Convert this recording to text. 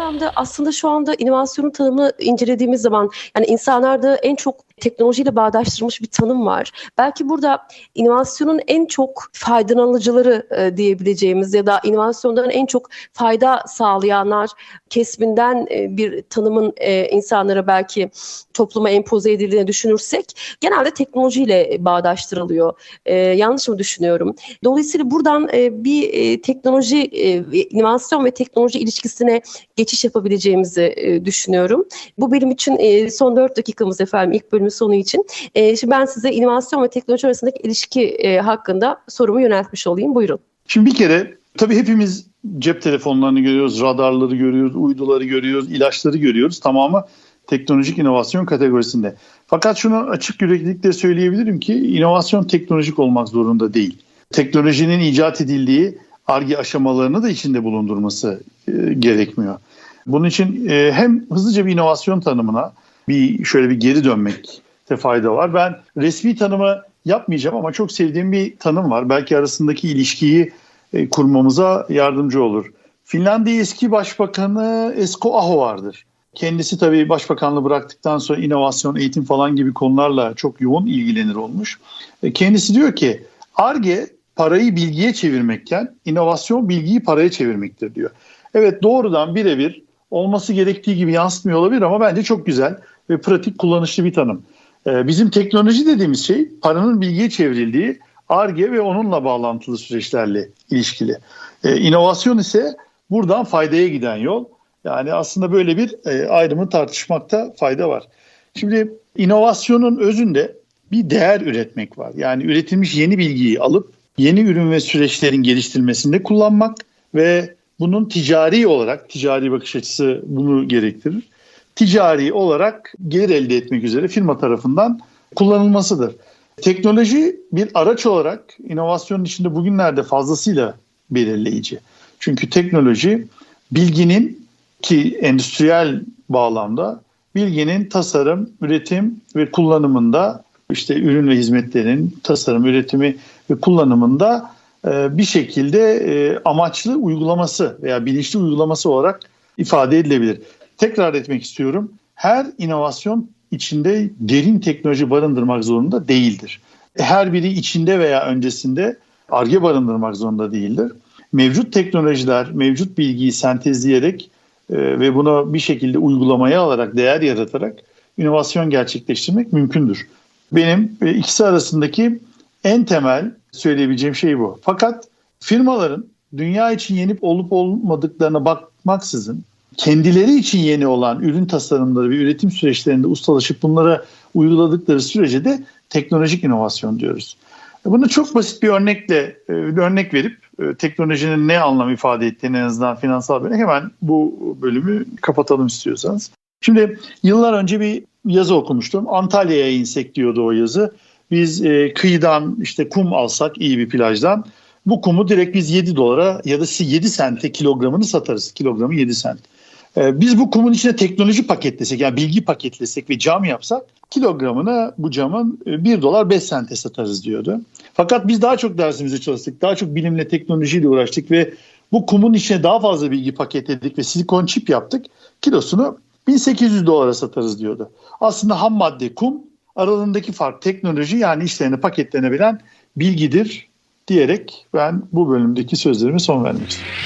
anlamda aslında şu anda inovasyonun tanımını incelediğimiz zaman yani insanlarda en çok teknolojiyle bağdaştırılmış bir tanım var. Belki burada inovasyonun en çok faydalanıcıları e, diyebileceğimiz ya da inovasyondan en çok fayda sağlayanlar kesiminden e, bir tanımın e, insanlara belki topluma empoze edildiğini düşünürsek genelde teknolojiyle bağdaştırılıyor. E, yanlış mı düşünüyorum? Dolayısıyla buradan e, bir e, teknoloji, e, inovasyon ve teknoloji ilişkisine geçiş yapabileceğimizi e, düşünüyorum. Bu benim için e, son dört dakikamız efendim ilk bölümün sonu için. E, şimdi ben size inovasyon ve teknoloji arasındaki ilişki e, hakkında sorumu yöneltmiş olayım. Buyurun. Şimdi bir kere tabii hepimiz cep telefonlarını görüyoruz, radarları görüyoruz, uyduları görüyoruz, ilaçları görüyoruz. Tamamı teknolojik inovasyon kategorisinde. Fakat şunu açık yüreklilikle söyleyebilirim ki inovasyon teknolojik olmak zorunda değil. Teknolojinin icat edildiği ARGE aşamalarını da içinde bulundurması e, gerekmiyor. Bunun için e, hem hızlıca bir inovasyon tanımına bir şöyle bir geri dönmekte fayda var. Ben resmi tanımı yapmayacağım ama çok sevdiğim bir tanım var. Belki arasındaki ilişkiyi e, kurmamıza yardımcı olur. Finlandiya eski başbakanı Esko Aho vardır. Kendisi tabii başbakanlığı bıraktıktan sonra inovasyon, eğitim falan gibi konularla çok yoğun ilgilenir olmuş. E, kendisi diyor ki ARGE parayı bilgiye çevirmekken inovasyon bilgiyi paraya çevirmektir diyor. Evet doğrudan birebir olması gerektiği gibi yansıtmıyor olabilir ama bence çok güzel ve pratik kullanışlı bir tanım. E, bizim teknoloji dediğimiz şey paranın bilgiye çevrildiği ARGE ve onunla bağlantılı süreçlerle ilişkili. Ee, inovasyon ise buradan faydaya giden yol. Yani aslında böyle bir e, ayrımı tartışmakta fayda var. Şimdi inovasyonun özünde bir değer üretmek var. Yani üretilmiş yeni bilgiyi alıp yeni ürün ve süreçlerin geliştirilmesinde kullanmak ve bunun ticari olarak, ticari bakış açısı bunu gerektirir. Ticari olarak gelir elde etmek üzere firma tarafından kullanılmasıdır. Teknoloji bir araç olarak inovasyonun içinde bugünlerde fazlasıyla belirleyici. Çünkü teknoloji bilginin ki endüstriyel bağlamda bilginin tasarım, üretim ve kullanımında işte ürün ve hizmetlerin tasarım, üretimi ve kullanımında e, bir şekilde e, amaçlı uygulaması veya bilinçli uygulaması olarak ifade edilebilir. Tekrar etmek istiyorum. Her inovasyon içinde derin teknoloji barındırmak zorunda değildir. Her biri içinde veya öncesinde arge barındırmak zorunda değildir. Mevcut teknolojiler, mevcut bilgiyi sentezleyerek e, ve bunu bir şekilde uygulamaya alarak, değer yaratarak inovasyon gerçekleştirmek mümkündür. Benim e, ikisi arasındaki en temel söyleyebileceğim şey bu. Fakat firmaların dünya için yenip olup olmadıklarına bakmaksızın kendileri için yeni olan ürün tasarımları ve üretim süreçlerinde ustalaşıp bunlara uyguladıkları sürece de teknolojik inovasyon diyoruz. Bunu çok basit bir örnekle e, bir örnek verip e, teknolojinin ne anlam ifade ettiğini en azından finansal böyle hemen bu bölümü kapatalım istiyorsanız. Şimdi yıllar önce bir yazı okumuştum. Antalya'ya insek diyordu o yazı. Biz e, kıyıdan işte kum alsak iyi bir plajdan bu kumu direkt biz 7 dolara ya da 7 sente kilogramını satarız. Kilogramı 7 sent. Ee, biz bu kumun içine teknoloji paketlesek yani bilgi paketlesek ve cam yapsak kilogramına bu camın 1 e, dolar 5 sente satarız diyordu. Fakat biz daha çok dersimizi çalıştık. Daha çok bilimle teknolojiyle uğraştık ve bu kumun içine daha fazla bilgi paketledik ve silikon çip yaptık. Kilosunu 1800 dolara satarız diyordu. Aslında ham madde kum aralarındaki fark teknoloji yani işlerini paketlenebilen bilgidir diyerek ben bu bölümdeki sözlerimi son vermek istiyorum.